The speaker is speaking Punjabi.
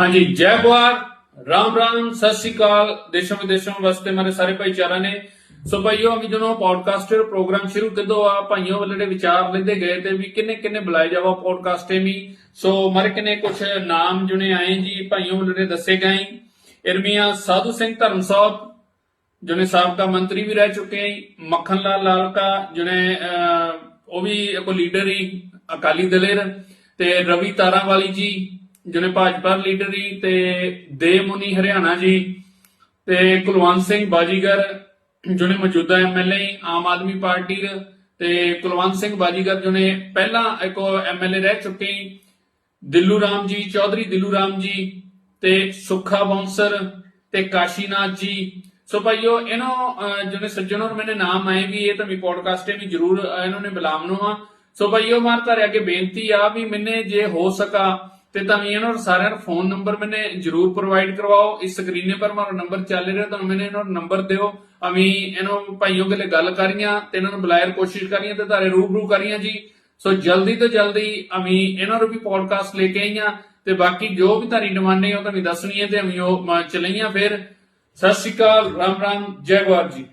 ਹਾਂਜੀ, ਜੈ ਗੁਆਰ ਰਾਮ ਰਾਮ, ਸਤਿ ਸ਼੍ਰੀ ਅਕਾਲ। ਦੇਸ਼ਾਂ ਵਿਦੇਸ਼ਾਂ ਵਾਸਤੇ ਮਾਰੇ ਸਾਰੇ ਭਾਈਚਾਰਾ ਨੇ। ਸੋ ਭਾਈਓ ਅਮੀ ਜਦੋਂ ਪੋਡਕਾਸਟਰ ਪ੍ਰੋਗਰਾਮ ਸ਼ੁਰੂ ਕਿਦੋਂ ਆ ਭਾਈਓ ਵੱਲੜੇ ਵਿਚਾਰ ਲੈਂਦੇ ਗਏ ਤੇ ਵੀ ਕਿੰਨੇ ਕਿੰਨੇ ਬੁਲਾਏ ਜਾਵਾ ਪੋਡਕਾਸਟੇ ਵੀ। ਸੋ ਮਾਰੇ ਕਿੰਨੇ ਕੁਝ ਨਾਮ ਜੁਨੇ ਆਏ ਜੀ, ਭਾਈਓ ਵੱਲੜੇ ਦੱਸੇ ਗਏ। ਇਰਮੀਆਂ ਸਾਧੂ ਸਿੰਘ ਧਰਮ ਸਾਹਿਬ ਜਿਹਨੇ ਸਾਬਕਾ ਮੰਤਰੀ ਵੀ ਰਹਿ ਚੁੱਕੇ ਹੈ ਮੱਖਣ ਲਾਲ ਲਾਲਕਾ ਜਿਹਨੇ ਉਹ ਵੀ ਇੱਕ ਲੀਡਰ ਹੀ ਅਕਾਲੀ ਦਲੇਰ ਤੇ ਰਵੀ ਤਾਰਾਵਾਲੀ ਜੀ। ਜਿਹੜੇ ਭਾਜਪਾ ਲੀਡਰ ਹੀ ਤੇ ਦੇਵਮੁਨੀ ਹਰਿਆਣਾ ਜੀ ਤੇ ਕੁਲਵੰਤ ਸਿੰਘ ਬਾਜੀਗਰ ਜਿਹਨੇ ਮੌਜੂਦਾ ਐਮਐਲਏ ਆਮ ਆਦਮੀ ਪਾਰਟੀ ਦੇ ਤੇ ਕੁਲਵੰਤ ਸਿੰਘ ਬਾਜੀਗਰ ਜਿਹਨੇ ਪਹਿਲਾਂ ਇੱਕ ਐਮਐਲਏ ਰਹਿ ਚੁੱਕੇ ਦਿੱਲੂ ਰਾਮ ਜੀ ਚੌਧਰੀ ਦਿੱਲੂ ਰਾਮ ਜੀ ਤੇ ਸੁੱਖਾ ਬੌਂਸਰ ਤੇ ਕਾਸ਼ੀਨਾਥ ਜੀ। ਸੋ ਭਾਈਓ ਇਹਨਾਂ ਅਹ, ਜਿਹੜੇ ਸੱਜਣੋਂ ਮੈਨੇ ਨਾਮ ਆਏ ਵੀ ਇਹ ਤਾਂ ਵੀ ਪੋਡਕਾਸਟੇ ਵੀ ਜਰੂਰ ਇਹਨਾਂ ਨੇ ਬੁਲਾਮ ਨੂੰ ਆ। ਸੋ ਭਾਈਓ ਮਾਰ ਤੁਹਾਡੇ ਅੱਗੇ ਬੇਨਤੀ ਆ ਵੀ ਮੈਨੇ ਜੇ ਹੋ ਸਕਾ ਤੇ ਤਾਂ ਇਹਨਾਂ ਨੂੰ ਸਾਰਿਆਂ ਨੂੰ ਫੋਨ ਨੰਬਰ ਮੈਨੇ ਜਰੂਰ ਪ੍ਰੋਵਾਈਡ ਕਰਵਾਓ। ਇਸ ਸਕਰੀਨੇ ਪਰ ਮਾਰਾ ਨੰਬਰ ਚੱਲ ਰਿਹਾ, ਤੁਹਾਨੂੰ ਮੈਨੇ ਇਹਨਾਂ ਨੂੰ ਨੰਬਰ ਦਿਓ। ਅਮੀ, ਇਹਨਾਂ ਭਾਈਓ ਗਲੇ ਗੱਲ ਕਰੀਆਂ ਤੇ ਇਹਨਾਂ ਨੂੰ ਬੁਲਾਇਰ ਕੋਸ਼ਿਸ਼ ਕਰੀਆਂ ਤੇ ਤਾਰੇ ਰੂਬਰੂ ਕਰੀਆਂ ਜੀ। ਸੋ ਜਲਦੀ ਤੋਂ ਜਲਦੀ ਅਮੀ, ਇਹਨਾਂ ਨੂੰ ਵੀ ਪੋਡਕਾਸਟ ਲੈ ਕੇ ਆਈਆਂ ਤੇ ਬਾਕੀ ਜੋ ਵੀ ਤੁਹਾਡੀ ਡਿਮਾਂਡ ਹੈ ਤੁਹਾਨੂੰ ਦੱਸਣੀ ਹੈ ਤੇ ਅਮੀ ਉਹ ਮ- ਚਲਾਈਆਂ ਫਿਰ। ਸਤਿ ਸ਼੍ਰੀ ਅਕਾਲ, ਰਾਮ ਰਾਮ, ਜੈ ਗਵਾਰ ਜੀ।